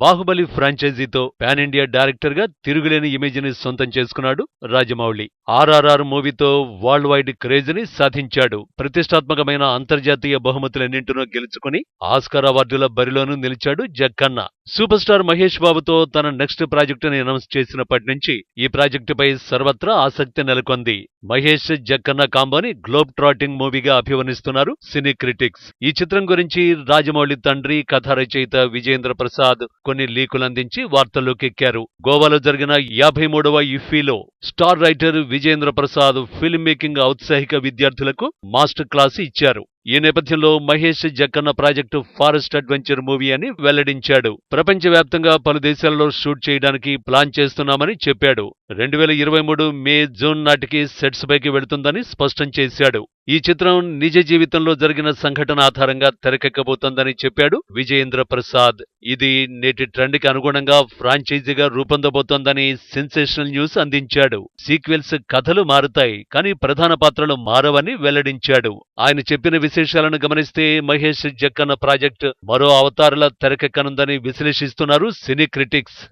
బాహుబలి ఫ్రాంచైజీతో pan India డైరెక్టర్గా తిరుగులేని ఇమేజ్ని సొంతం చేసుకున్నాడు రాజమౌళి. ఆర్ఆర్ఆర్ మూవీతో వరల్డ్ వైడ్ క్రేజ్ని సాధించాడు. ప్రతిష్టాత్మకమైన అంతర్జాతీయ బహుమతులన్నింటినో గెలుచుకుని ఆస్కార్ అవార్డుల బరిలోనూ నిలిచాడు జక్కన్న. సూపర్ స్టార్ మహేష్ బాబుతో తన నెక్స్ట్ ప్రాజెక్టుని అనౌన్స్ చేసినప్పటి నుంచి ఈ ప్రాజెక్టుపై సర్వత్రా ఆసక్తి నెలకొంది. మహేష్ జక్కన్న కాంబోని గ్లోబ్ ట్రాటింగ్ మూవీగా అభివర్ణిస్తున్నారు సినీ క్రిటిక్స్. ఈ చిత్రం గురించి రాజమౌళి తండ్రి కథ రచయిత విజేంద్ర ప్రసాద్ కొన్ని లీకులందించి వార్తల్లోకెక్కారు. గోవాలో జరిగిన యాభై మూడవ ఇఫీలో star writer Vijayendra Prasad film making ఔత్సాహిక విద్యార్థులకు మాస్టర్ క్లాస్ ఇచ్చారు. ఈ నేపథ్యంలో Mahesh Jakkanna project forest adventure movie అని వెల్లడించాడు. ప్రపంచవ్యాప్తంగా పలు దేశాల్లో షూట్ చేయడానికి ప్లాన్ చేస్తున్నామని చెప్పాడు. రెండు వేల ఇరవై మూడు మే జూన్ నాటికి సెట్స్ పైకి వెళుతుందని స్పష్టం చేశాడు. ఈ చిత్రం నిజ జీవితంలో జరిగిన సంఘటన ఆధారంగా తెరకెక్కబోతోందని చెప్పాడు విజయేంద్ర ప్రసాద్. ఇది నేటి ట్రెండ్కి అనుగుణంగా ఫ్రాంచైజీగా రూపొందబోతోందని సెన్సేషనల్ న్యూస్ అందించాడు. సీక్వెల్స్ కథలు మారుతాయి కానీ ప్రధాన పాత్రలు మారవని వెల్లడించాడు. ఆయన చెప్పిన విశేషాలను గమనిస్తే మహేష్ జక్కన్న ప్రాజెక్ట్ మరో అవతారుల తెరకెక్కనుందని విశ్లేషిస్తున్నారు సినీ క్రిటిక్స్.